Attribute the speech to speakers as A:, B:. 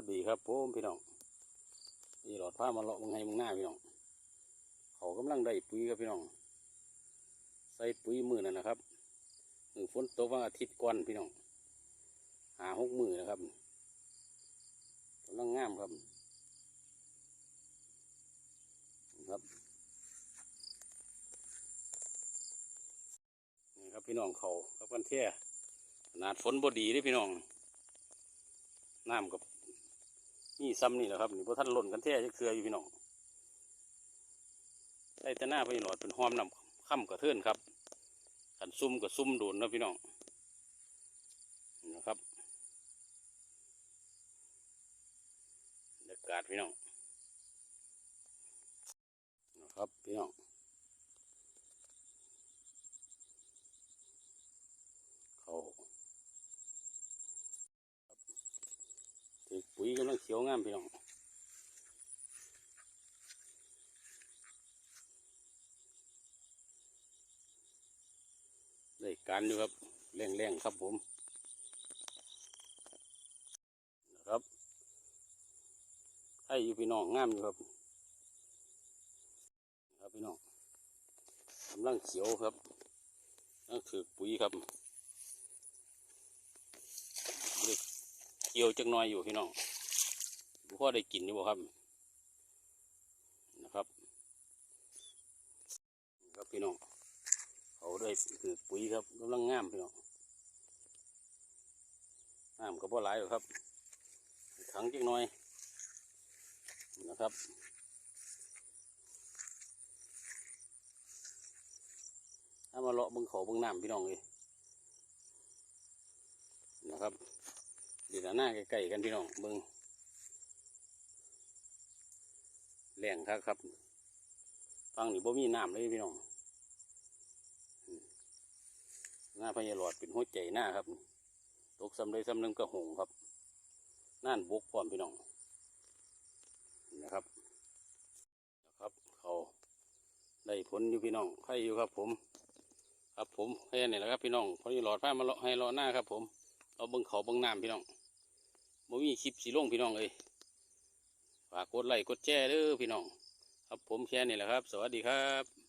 A: วัสดีครับผมพี่น้องนี่หลอดผ้ามาเลาะมึงให้มึงหน้าพี่น้อง เขากำลังได้ปุ๋ยครับพี่น้อง ใส่ปุ๋ยมือนั่นนะครับมือฝนตกวันอาทิตย์ก่อนพี่น้อง หาหกมือนะครับกำลังงามครับ ครับ นี่ครับพี่น้องเขากับกันเท่ขนาดฝนบดีเด้พี่น้องน้ำกับ นี่ซ้ำนี่แหละครับนี่พวท่านหล่นกันแท้จะเคลืออยู่พี่น้องได้แต่หน้าพี่หลอดเป็นหอมนำค่ำกระเทือนครับขันซุ่มกับซุ่มโดนนะพี่น้องนะครับบรรยากาศพี่น้องนะครับพี่น้องเขา ถือปุ๋ยกำลังเขียวงามพี่น้องได้การอยู่ครับแรงแรงๆครับผมนะครับให้อยู่พี่น้องงามอยู่ครับ ครับพี่น้องกำลังเขียวครับนั่นคือปุ๋ยครับเกี่ยวจักหน้อยอยู่พี่น้อง พ่อได้กินอยู่บ่ครับ นะครับครับพี่น้องเขาได้คือปุ๋ยครับกำลังงามพี่น้องงามก็บ่หลายหรอกครับขังจักหน่อยนะครับถ้ามาเลาะบึงเขาบึงน้ำพี่น้องเลยนะครับเดี๋ยวหน้าใกล้ๆกันพี่น้องบึง แรงครับครับฟังนี่บ่มีน้ำเลยพี่น้องหน้าพญาหลอดเป็นหัวใจหน้าครับ ตกซ้ำได้ซ้ำหนึงก็หงครับน่านบกพร้อมพี่น้องนะครับนะครับ เขาได้ผลอยู่พี่น้องใครอยู่ครับ ผม ครับผมแค่นี้แหละครับพี่น้องพอดีหลอดผ้ามาเลาะให้เลาะหน้าครับ ผมเราเบิ่งเขาเบิ่งน้ำพี่น้องบ่มีคลิปสีลงพี่น้องเลย ฝากกดไลค์กดแชร์เด้อพี่น้อง ครับผมแค่นี้แหละครับ สวัสดีครับ